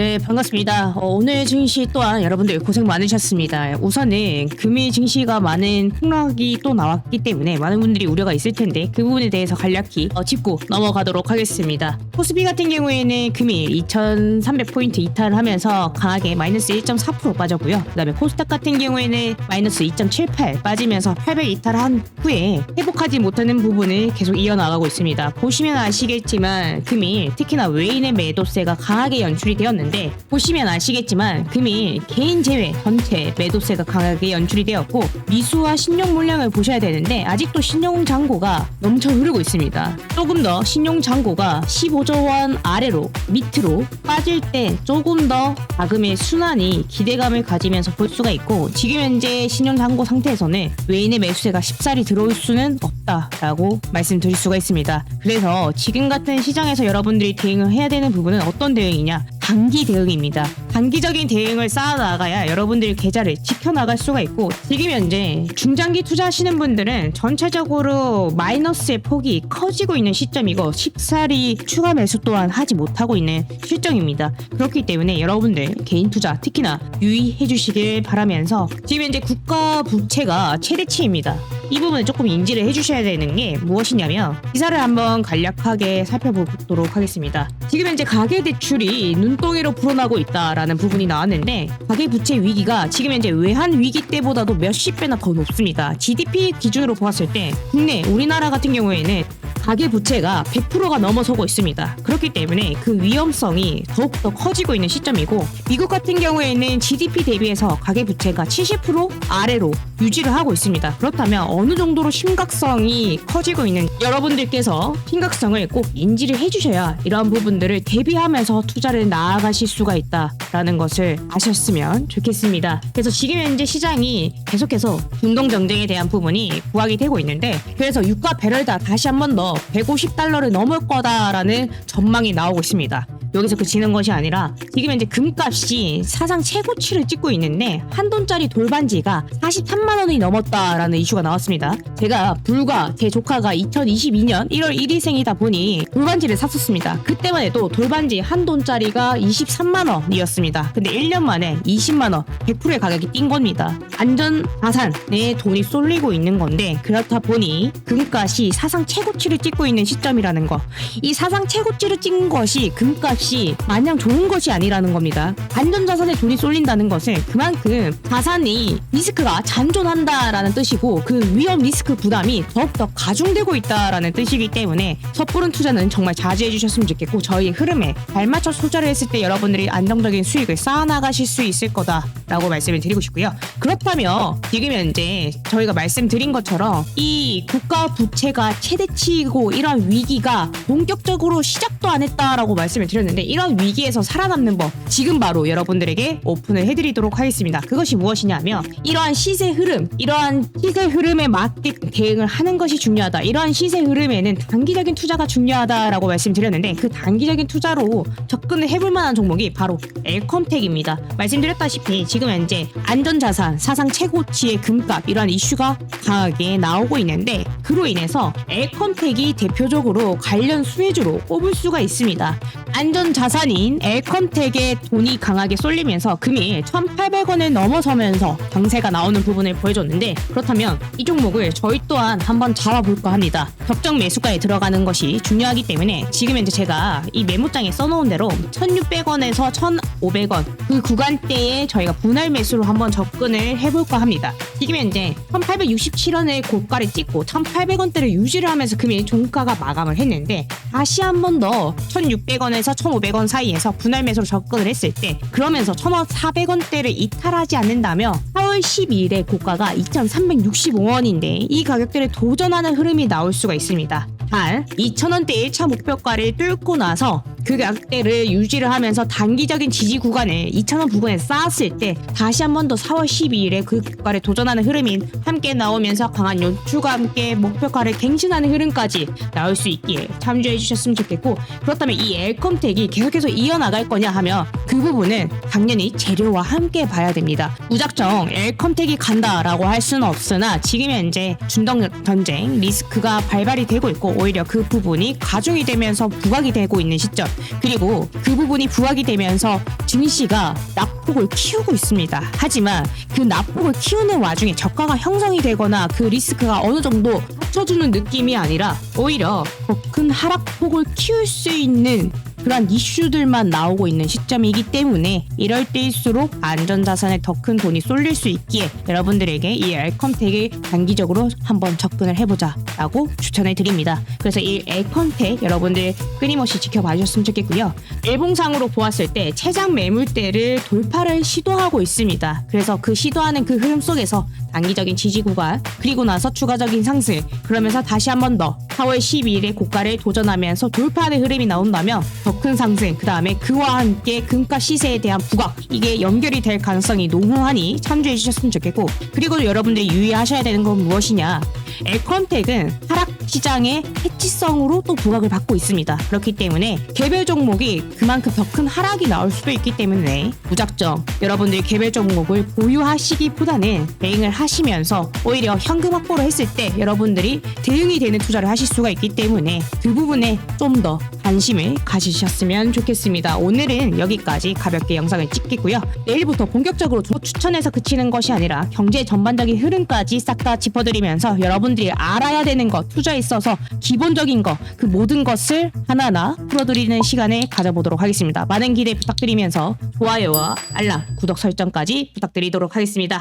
네, 반갑습니다. 어, 오늘 증시 또한 여러분들 고생 많으셨습니다. 우선은 금일 증시가 많은 폭락이 또 나왔기 때문에 많은 분들이 우려가 있을 텐데 그 부분에 대해서 간략히 어, 짚고 넘어가도록 하겠습니다. 코스피 같은 경우에는 금일 2,300포인트 이탈하면서 강하게 마이너스 1.4% 빠졌고요. 그 다음에 코스닥 같은 경우에는 마이너스 2.78 빠지면서 800 이탈한 후에 회복하지 못하는 부분을 계속 이어나가고 있습니다. 보시면 아시겠지만 금일 특히나 외인의 매도세가 강하게 연출이 되었는데 보시면 아시겠지만 금일 개인 제외 전체 매도세가 강하게 연출이 되었고 미수와 신용 물량을 보셔야 되는데 아직도 신용 잔고가 넘쳐 흐르고 있습니다. 조금 더 신용 잔고가 15조 원 아래로 밑으로 빠질 때 조금 더 자금의 순환이 기대감을 가지면서 볼 수가 있고 지금 현재 신용 잔고 상태에서는 외인의 매수세가 쉽사리 들어올 수는 없다라고 말씀드릴 수가 있습니다. 그래서 지금 같은 시장에서 여러분들이 대응을 해야 되는 부분은 어떤 대응이냐? 단기 대응입니다. 단기적인 대응을 쌓아나가야 여러분들의 계좌를 지켜나갈 수가 있고 지금 현재 중장기 투자하시는 분들은 전체적으로 마이너스의 폭이 커지고 있는 시점이고 쉽사리 추가 매수 또한 하지 못하고 있는 실정입니다. 그렇기 때문에 여러분들 개인 투자 특히나 유의해 주시길 바라면서 지금 현재 국가 부채가 최대치입니다. 이 부분을 조금 인지를 해주셔야 되는 게 무엇이냐면 기사를 한번 간략하게 살펴보도록 하겠습니다. 지금 현재 가계 대출이 눈덩이로 불어나고 있다라는 부분이 나왔는데 가계 부채 위기가 지금 현재 외환 위기 때보다도 몇십 배나 더 높습니다. GDP 기준으로 보았을 때 국내 우리나라 같은 경우에는 가계 부채가 100%가 넘어서고 있습니다. 그렇기 때문에 그 위험성이 더욱더 커지고 있는 시점이고 미국 같은 경우에는 GDP 대비해서 가계 부채가 70% 아래로 유지를 하고 있습니다. 그렇다면 어느 정도로 심각성이 커지고 있는 여러분들께서 심각성을 꼭 인지를 해주셔야 이러한 부분들을 대비하면서 투자를 나아가실 수가 있다라는 것을 아셨으면 좋겠습니다. 그래서 지금 현재 시장이 계속해서 중동 정쟁에 대한 부분이 부각이 되고 있는데 그래서 유가 배럴다 다시 한번더 150달러를 넘을 거다라는 전망이 나오고 있습니다. 여기서 그치는 것이 아니라 지금 현재 금값이 사상 최고치를 찍고 있는데 한 돈짜리 돌반지가 43만 원이 넘었다라는 이슈가 나왔습니다. 제가 불과 제 조카가 2022년 1월 1일생이다 보니 돌반지를 샀었습니다. 그때만 해도 돌반지 한 돈짜리가 23만 원이었습니다. 근데 1년 만에 20만 원, 100%의 가격이 뛴 겁니다. 안전 자산에 돈이 쏠리고 있는 건데 그렇다 보니 금값이 사상 최고치를 찍고 있는 시점이라는 거. 이 사상 최고치를 찍은 것이 금값 값이 마냥 좋은 것이 아니라는 겁니다. 안전자산에 돈이 쏠린다는 것은 그만큼 자산이 리스크가 잔존한다라는 뜻이고 그 위험 리스크 부담이 더욱더 가중되고 있다라는 뜻이기 때문에 섣부른 투자는 정말 자제해 주셨으면 좋겠고 저희 흐름에 발맞춰 투자를 했을 때 여러분들이 안정적인 수익을 쌓아나가실 수 있을 거다라고 말씀을 드리고 싶고요. 그렇다면 지금 현재 저희가 말씀드린 것처럼 이 국가 부채가 최대치이고 이런 위기가 본격적으로 시작도 안 했다라고 말씀을 드렸 는데 이런 위기에서 살아남는 법 지금 바로 여러분들에게 오픈을 해드리도록 하겠습니다. 그것이 무엇이냐면 이러한 시세 흐름, 이러한 시세 흐름에 맞게 대응을 하는 것이 중요하다. 이러한 시세 흐름에는 단기적인 투자가 중요하다라고 말씀드렸는데 그 단기적인 투자로 접근을 해볼 만한 종목이 바로 엘컴텍입니다. 말씀드렸다시피 지금 현재 안전자산 사상 최고치의 금값 이러한 이슈가 강하게 나오고 있는데 그로 인해서 엘컴텍이 대표적으로 관련 수혜주로 꼽을 수가 있습니다. 안전 자산인 엘컴텍에 돈이 강하게 쏠리면서 금이 1,800원을 넘어서면서 강세가 나오는 부분을 보여줬는데 그렇다면 이 종목을 저희 또한 한번 잡아볼까 합니다. 적정 매수가에 들어가는 것이 중요하기 때문에 지금 현재 제가 이 메모장에 써놓은 대로 1,600원에서 1,500원 그 구간대에 저희가 분할 매수로 한번 접근을 해볼까 합니다. 지금 현재 1,867원의 고가를 찍고 1,800 원대를 유지를 하면서 금일 종가가 마감을 했는데 다시 한 번 더 1,600원에서 1,500원 사이에서 분할 매수로 접근을 했을 때 그러면서 1,400원대를 이탈하지 않는다면 4월 12일에 고가가 2,365원인데 이 가격대를 도전하는 흐름이 나올 수가 있습니다. 단 2,000원대 1차 목표가를 뚫고 나서 그 가격대를 유지를 하면서 단기적인 지지 구간을 2,000원 부근에 쌓았을 때 다시 한 번 더 4월 12일에 그 고가를 도전하는 흐름이 함께 나오면서 강한 연출과 함께 목표가를 갱신하는 흐름까지 나올 수 있기에 참조해 주셨으면 좋겠고 그렇다면 이 엘컴텍이 계속해서 이어나갈 거냐 하면 그 부분은 당연히 재료와 함께 봐야 됩니다. 무작정 엘컴텍이 간다라고 할 수는 없으나 지금 현재 중동 전쟁 리스크가 발발이 되고 있고 오히려 그 부분이 가중이 되면서 부각이 되고 있는 시점 그리고 그 부분이 부각이 되면서 증시가 낙폭을 키우고 있습니다. 하지만 그 낙폭을 키우는 와중에 저가가 형성이 되거나 그 리스크가 어느 정도 합쳐주는 느낌이 아니라 오히려 더 큰 하락폭을 키울 수 있는 그런 이슈들만 나오고 있는 시점이기 때문에 이럴 때일수록 안전자산에 더 큰 돈이 쏠릴 수 있기에 여러분들에게 이 엘컴텍을 단기적으로 한번 접근을 해보자 라고 추천해 드립니다. 그래서 이 엘컴텍 여러분들 끊임없이 지켜봐 주셨으면 좋겠고요. 일봉상으로 보았을 때 최장 매물대를 돌파를 시도하고 있습니다. 그래서 그 시도하는 그 흐름 속에서 단기적인 지지 구간 그리고 나서 추가적인 상승. 그러면서 다시 한 번 더 4월 12일에 고가를 도전하면서 돌파하는 흐름이 나온다면 더 큰 상승 그 다음에 그와 함께 금가 시세에 대한 부각. 이게 연결이 될 가능성이 농후하니 참조해 주셨으면 좋겠고 그리고 여러분들이 유의하셔야 되는 건 무엇이냐. 엘컨텍은 하락 시장의 해치성으로 또 부각을 받고 있습니다. 그렇기 때문에 개별 종목이 그만큼 더 큰 하락이 나올 수도 있기 때문에 무작정 여러분들이 개별 종목을 보유하시기보다는 대응을 하시면서 오히려 현금 확보를 했을 때 여러분들이 대응이 되는 투자를 하실 수가 있기 때문에 그 부분에 좀 더 관심을 가지셨으면 좋겠습니다. 오늘은 여기까지 가볍게 영상을 찍겠고요. 내일부터 본격적으로 추천해서 그치는 것이 아니라 경제 전반적인 흐름까지 싹 다 짚어드리면서 여러분들이 알아야 되는 것, 투자에 있어서 기본적인 것, 그 모든 것을 하나하나 풀어드리는 시간을 가져보도록 하겠습니다. 많은 기대 부탁드리면서 좋아요와 알람, 구독 설정까지 부탁드리도록 하겠습니다.